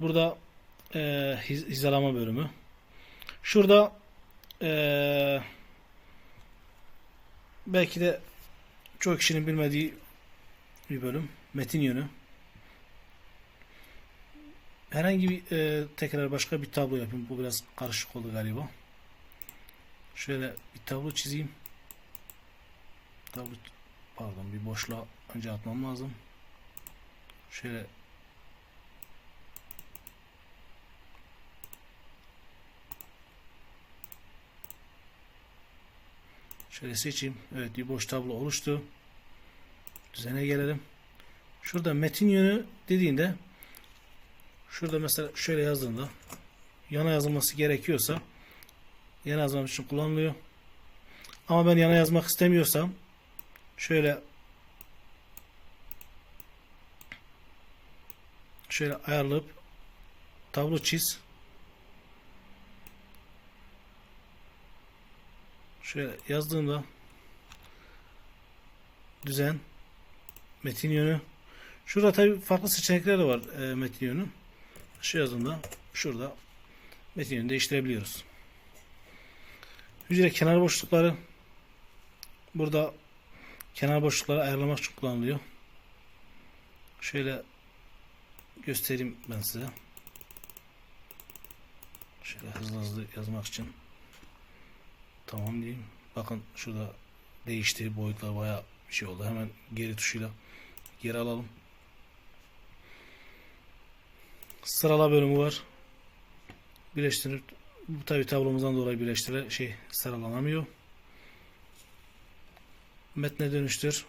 Burada e, hiz- hizalama bölümü. Şurada e, belki de çok kişinin bilmediği bir bölüm. Metin yönü. Herhangi bir e, tekrar başka bir tablo yapayım. Bu biraz karışık oldu galiba. Şöyle bir tablo çizeyim. Tablo pardon bir boşluğa önce atmam lazım. Şöyle Şöyle seçeyim. Evet bir boş tablo oluştu. Düzene gelelim. Şurada metin yönü dediğinde şurada mesela şöyle yazdığında yana yazılması gerekiyorsa yana yazmam için kullanılıyor. Ama ben yana yazmak istemiyorsam şöyle şöyle ayarlayıp tablo çiz. Şöyle yazdığımda düzen metin yönü şurada tabi farklı seçenekler de var e, metin yönü. Şu yazdığımda şurada metin yönü değiştirebiliyoruz. Hücre kenar boşlukları burada kenar boşlukları ayarlamak için kullanılıyor. Şöyle göstereyim ben size. Şöyle hızlı hızlı yazmak için. Tamam diyeyim. Bakın şurada değişti. Boyutlar bayağı bir şey oldu. Hemen geri tuşuyla geri alalım. Sırala bölümü var. Birleştirir. Bu tabi tablomuzdan dolayı birleştire şey sıralanamıyor. Metne dönüştür.